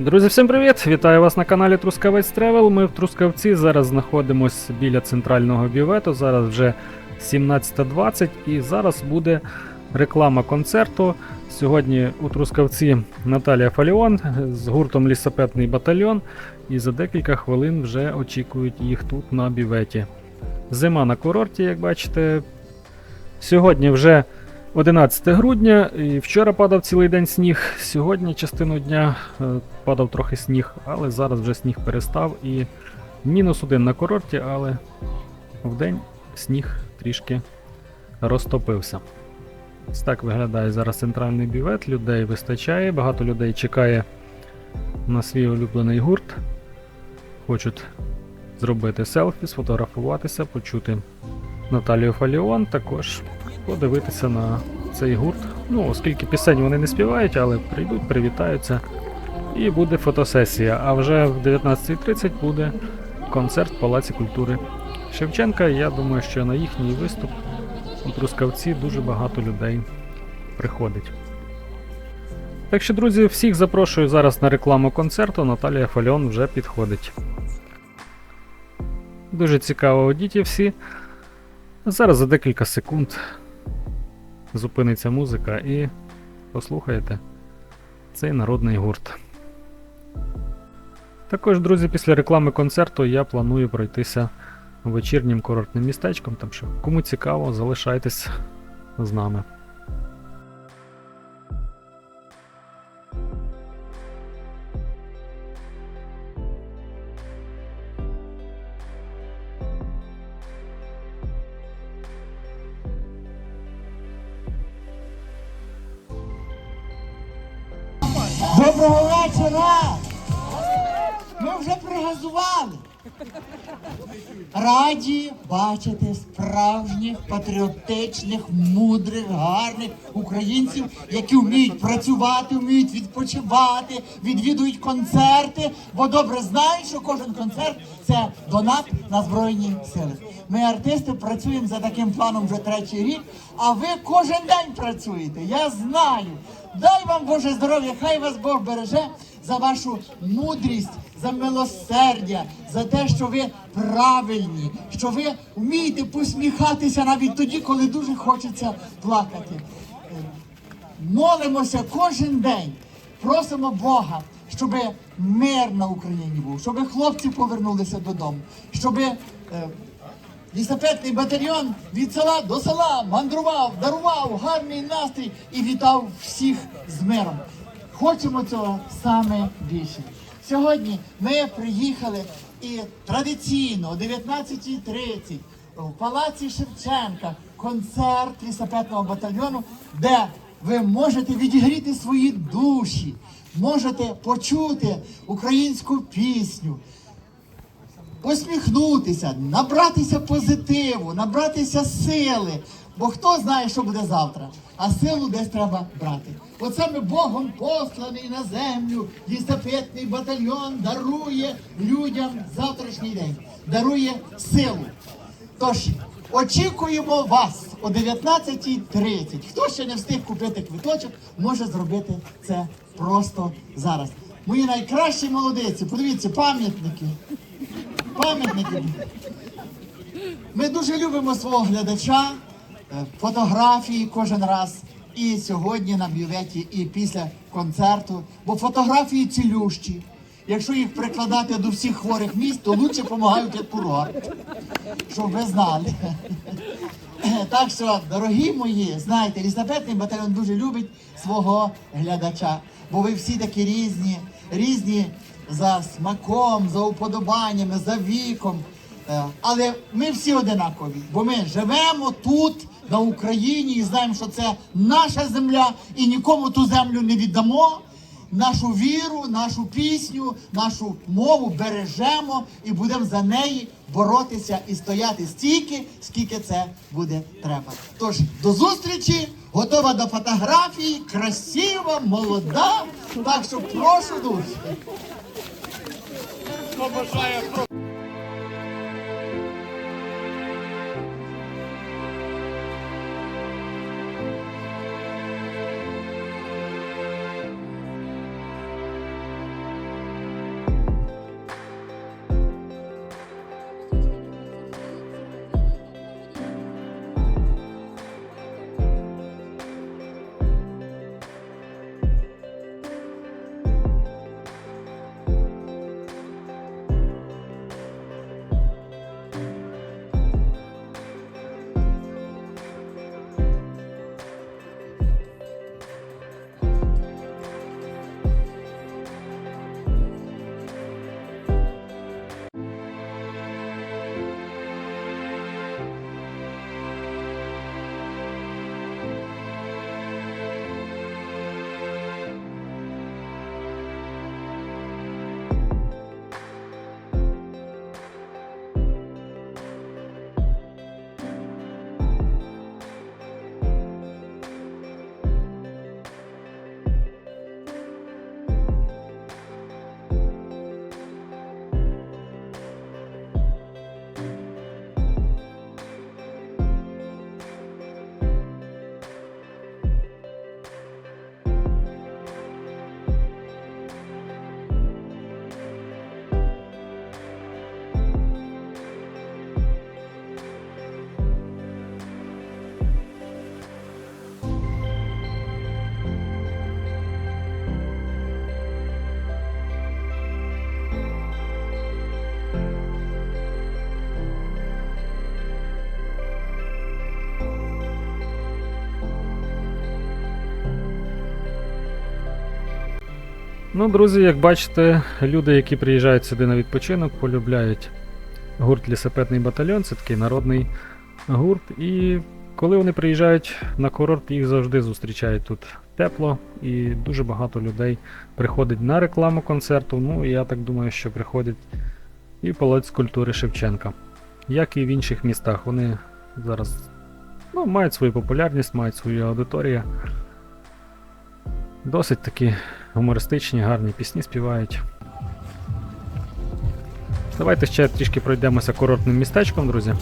Друзі, всім привіт! Вітаю вас на каналі Трускавець Тревел. Ми в Трускавці зараз знаходимося біля центрального бювету. Зараз вже 17.20 і зараз буде реклама концерту. Сьогодні у Трускавці Наталія Фаліон з гуртом Лісопетний батальйон. І за декілька хвилин вже очікують їх тут на бюветі. Зима на курорті, як бачите. Сьогодні вже 11 грудня, і вчора падав цілий день сніг. Сьогодні частину дня е, падав трохи сніг, але зараз вже сніг перестав і мінус один на курорті, але вдень сніг трішки розтопився. Ось так виглядає зараз центральний бювет. Людей вистачає, багато людей чекає на свій улюблений гурт. Хочуть зробити селфі, сфотографуватися, почути Наталію Фаліон, також подивитися на цей гурт. Ну, оскільки пісень вони не співають, але прийдуть, привітаються. І буде фотосесія. А вже в 19.30 буде концерт в Палаці культури Шевченка. Я думаю, що на їхній виступ у Трускавці дуже багато людей приходить. Так що, друзі, всіх запрошую зараз на рекламу концерту. Наталія Фальон вже підходить. Дуже цікаво одіті всі. Зараз за декілька секунд зупиниться музика і послухаєте цей народний гурт. Також, друзі, після реклами концерту я планую пройтися вечірнім курортним містечком, так що кому цікаво, залишайтесь з нами. Вечора! Ми вже пригазували. Раді бачити справжніх патріотичних, мудрих, гарних українців, які вміють працювати, вміють відпочивати, відвідують концерти, бо добре знають, що кожен концерт це донат на Збройні Сили. Ми, артисти, працюємо за таким планом вже третій рік, а ви кожен день працюєте. Я знаю. Дай вам Боже здоров'я, хай вас Бог береже за вашу мудрість, за милосердя, за те, що ви правильні, що ви вмієте посміхатися навіть тоді, коли дуже хочеться плакати. Е, Молимося кожен день, просимо Бога, щоб мир на Україні був, щоб хлопці повернулися додому, щоб Лісопетний батальйон від села до села мандрував, дарував гарний настрій і вітав всіх з миром. Хочемо цього саме більше. Сьогодні ми приїхали і традиційно о 19.30 в палаці Шевченка концерт лісопетного батальйону, де ви можете відігріти свої душі, можете почути українську пісню посміхнутися, набратися позитиву, набратися сили. Бо хто знає, що буде завтра, а силу десь треба брати. Оце ми Богом посланий на землю, лісопетний батальйон дарує людям завтрашній день, дарує силу. Тож очікуємо вас о 19.30. Хто ще не встиг купити квиточок, може зробити це просто зараз. Мої найкращі молодиці, подивіться, пам'ятники пам'ятники. Ми дуже любимо свого глядача, е, фотографії кожен раз. І сьогодні на бюветі, і після концерту. Бо фотографії цілющі. Якщо їх прикладати до всіх хворих міст, то лучше допомагають як курорт. Щоб ви знали. Так що, дорогі мої, знаєте, лісопетний батальйон дуже любить свого глядача, бо ви всі такі різні, різні за смаком, за уподобаннями, за віком. Е, Але ми всі одинакові, бо ми живемо тут, на Україні, і знаємо, що це наша земля, і нікому ту землю не віддамо. Нашу віру, нашу пісню, нашу мову бережемо і будемо за неї боротися і стояти стільки, скільки це буде треба. Тож до зустрічі, готова до фотографії, красива, молода. Так що прошу дуже. Ну, друзі, як бачите, люди, які приїжджають сюди на відпочинок, полюбляють гурт Лісопедний батальйон, це такий народний гурт. І коли вони приїжджають на курорт, їх завжди зустрічають тут тепло, і дуже багато людей приходить на рекламу концерту. Ну і я так думаю, що приходять і Палац культури Шевченка. Як і в інших містах. Вони зараз ну, мають свою популярність, мають свою аудиторію. Досить такі гумористичні, гарні пісні співають. Давайте ще трішки пройдемося курортним містечком, друзі.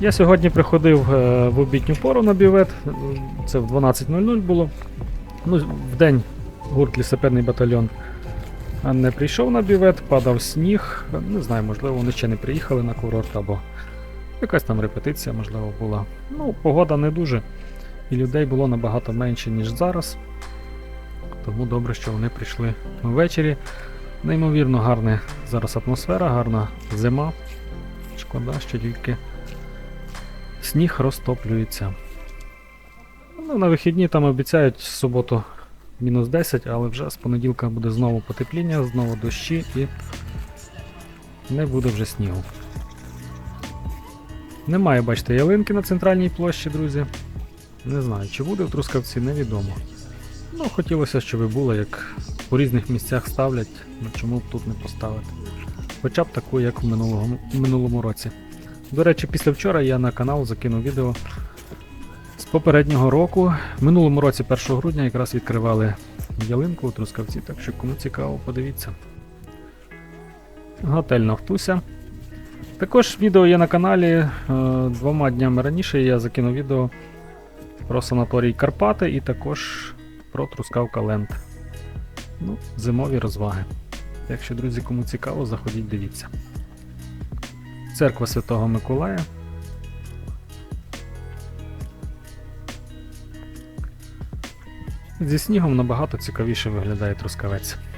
Я сьогодні приходив е, в обідню пору на бювет, е, це в 12.00 було. Ну, в день гурт лісопедний батальйон не прийшов на бювет, падав сніг. Не знаю, можливо, вони ще не приїхали на курорт або якась там репетиція, можливо, була. Ну, погода не дуже, і людей було набагато менше, ніж зараз. Тому добре, що вони прийшли ввечері. Неймовірно гарна зараз атмосфера, гарна зима. Шкода, що тільки сніг розтоплюється. Ну, на вихідні там обіцяють в суботу мінус 10, але вже з понеділка буде знову потепління, знову дощі і не буде вже снігу. Немає, бачите, ялинки на центральній площі, друзі. Не знаю, чи буде в Трускавці, невідомо. Ну, хотілося, щоб було, як у різних місцях ставлять, ну чому б тут не поставити. Хоча б таку, як в минулому, минулому році. До речі, після вчора я на канал закинув відео з попереднього року. В минулому році, 1 грудня, якраз відкривали ялинку у Трускавці, так що кому цікаво, подивіться. Готель Нафтуся. Також відео є на каналі. е, Двома днями раніше я закинув відео про санаторій Карпати і також про Трускавка Ленд. Ну, зимові розваги. Так що, друзі, кому цікаво, заходіть, дивіться. Церква Святого Миколая. Зі снігом набагато цікавіше виглядає трускавець.